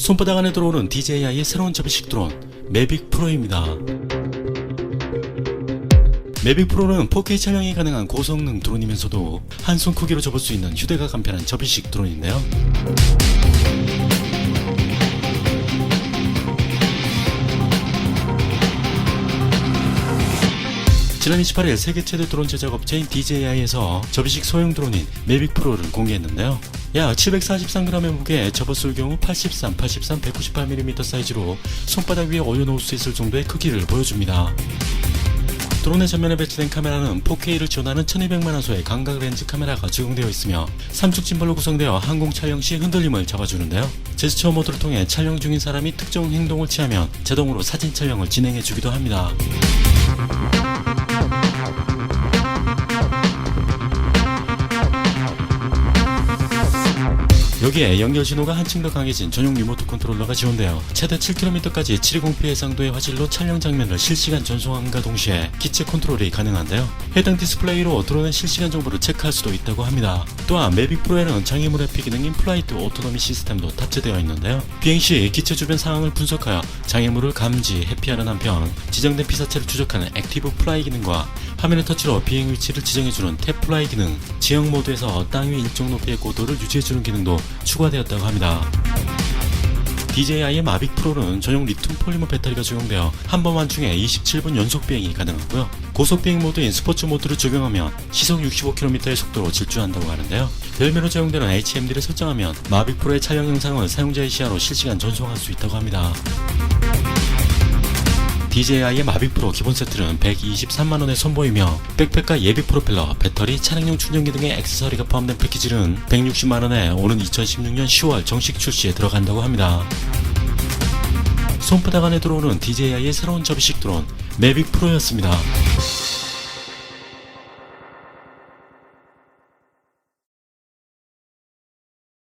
손바닥 안에 들어오는 DJI의 새로운 접이식 드론 매빅 프로입니다. 매빅 프로는 4K 촬영이 가능한 고성능 드론이면서도 한 손 크기로 접을 수 있는 휴대가 간편한 접이식 드론인데요. 지난 28일 세계 최대 드론 제작 업체인 DJI에서 접이식 소형 드론인 매빅 프로를 공개했는데요. 약 743g의 무게에 접었을 경우 83, 83, 198mm 사이즈로 손바닥 위에 올려놓을 수 있을 정도의 크기를 보여줍니다. 드론의 전면에 배치된 카메라는 4K를 지원하는 1200만화소의 광각 렌즈 카메라가 적용되어 있으며 삼축 짐벌로 구성되어 항공 촬영 시 흔들림을 잡아주는데요. 제스처 모드를 통해 촬영 중인 사람이 특정 행동을 취하면 자동으로 사진 촬영을 진행해 주기도 합니다. 여기에 연결 신호가 한층 더 강해진 전용 리모트 컨트롤러가 지원되어 최대 7km까지 720p 해상도의 화질로 촬영 장면을 실시간 전송함과 동시에 기체 컨트롤이 가능한데요. 해당 디스플레이로 드론의 실시간 정보를 체크할 수도 있다고 합니다. 또한 매빅 프로에는 장애물 회피 기능인 플라이트 오토노미 시스템도 탑재되어 있는데요. 비행 시 기체 주변 상황을 분석하여 장애물을 감지, 회피하는 한편 지정된 피사체를 추적하는 액티브 플라이 기능과 화면의 터치로 비행 위치를 지정해주는 탭 플라이 기능, 지형 모드에서 땅 위 일정 높이의 고도를 유지해주는 기능도 추가되었다고 합니다. DJI의 마빅 프로는 전용 리튬 폴리머 배터리가 적용되어 한 번 완충에 27분 연속 비행이 가능하고요. 고속 비행 모드인 스포츠 모드를 적용하면 시속 65km의 속도로 질주한다고 하는데요. 별매로 제공되는 HMD를 설정하면 마빅 프로의 촬영 영상을 사용자의 시야로 실시간 전송할 수 있다고 합니다. DJI의 마빅 프로 기본 세트는 123만원에 선보이며 백팩과 예비 프로펠러, 배터리, 차량용 충전기 등의 액세서리가 포함된 패키지는 160만원에 오는 2016년 10월 정식 출시에 들어간다고 합니다. 손바닥 안에 들어오는 DJI의 새로운 접이식 드론 매빅 프로였습니다.